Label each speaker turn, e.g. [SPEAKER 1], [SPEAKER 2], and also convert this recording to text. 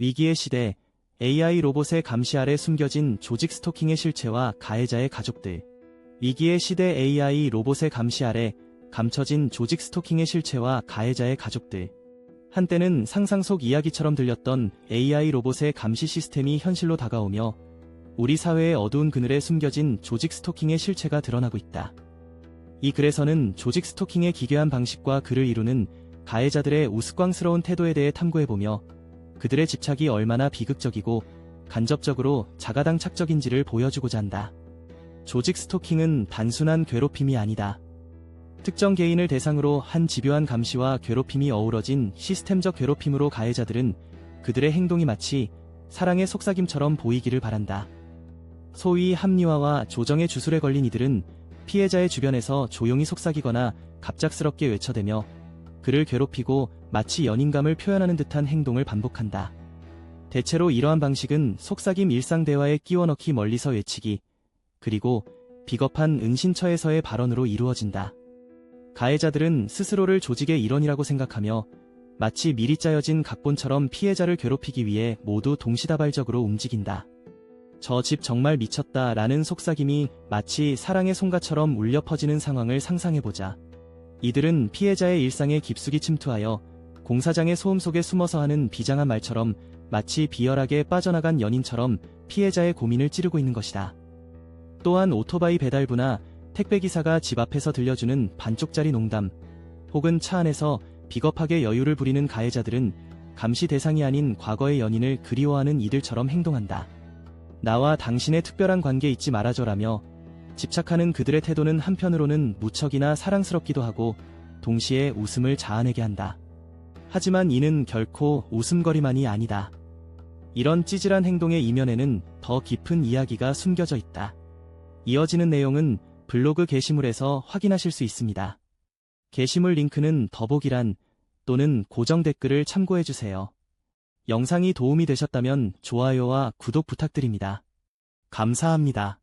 [SPEAKER 1] 위기의 시대, AI 로봇의 감시 아래 숨겨진 조직 스토킹의 실체와 가해자의 가족들. 위기의 시대 AI 로봇의 감시 아래 감춰진 조직 스토킹의 실체와 가해자의 가족들. 한때는 상상 속 이야기처럼 들렸던 AI 로봇의 감시 시스템이 현실로 다가오며 우리 사회의 어두운 그늘에 숨겨진 조직 스토킹의 실체가 드러나고 있다. 이 글에서는 조직 스토킹의 기괴한 방식과 그를 이루는 가해자들의 우스꽝스러운 태도에 대해 탐구해보며 그들의 집착이 얼마나 비극적이고 간접적으로 자가당 착적인지를 보여주고자 한다. 조직 스토킹은 단순한 괴롭힘이 아니다. 특정 개인을 대상으로 한 집요한 감시와 괴롭힘이 어우러진 시스템적 괴롭힘으로 가해자들은 그들의 행동이 마치 사랑의 속삭임처럼 보이기를 바란다. 소위 합리화와 조정의 주술에 걸린 이들은 피해자의 주변에서 조용히 속삭이거나 갑작스럽게 외쳐대며 그를 괴롭히고 마치 연인감을 표현하는 듯한 행동을 반복한다. 대체로 이러한 방식은 속삭임 일상 대화에 끼워 넣기 멀리서 외치기, 그리고 비겁한 은신처에서의 발언으로 이루어진다. 가해자들은 스스로를 조직의 일원이라고 생각하며 마치 미리 짜여진 각본처럼 피해자를 괴롭히기 위해 모두 동시다발적으로 움직인다. 저 집 정말 미쳤다 라는 속삭임이 마치 사랑의 송가처럼 울려 퍼지는 상황을 상상해보자. 이들은 피해자의 일상에 깊숙이 침투하여 공사장의 소음 속에 숨어서 하는 비장한 말처럼 마치 비열하게 빠져나간 연인처럼 피해자의 고민을 찌르고 있는 것이다. 또한 오토바이 배달부나 택배기사가 집 앞에서 들려주는 반쪽짜리 농담, 혹은 차 안에서 비겁하게 여유를 부리는 가해자들은 감시 대상이 아닌 과거의 연인을 그리워하는 이들처럼 행동한다. 나와 당신의 특별한 관계 잊지 말아줘라며 집착하는 그들의 태도는 한편으로는 무척이나 사랑스럽기도 하고 동시에 웃음을 자아내게 한다. 하지만 이는 결코 웃음거리만이 아니다. 이런 찌질한 행동의 이면에는 더 깊은 이야기가 숨겨져 있다. 이어지는 내용은 블로그 게시물에서 확인하실 수 있습니다. 게시물 링크는 더보기란 또는 고정 댓글을 참고해주세요. 영상이 도움이 되셨다면 좋아요와 구독 부탁드립니다. 감사합니다.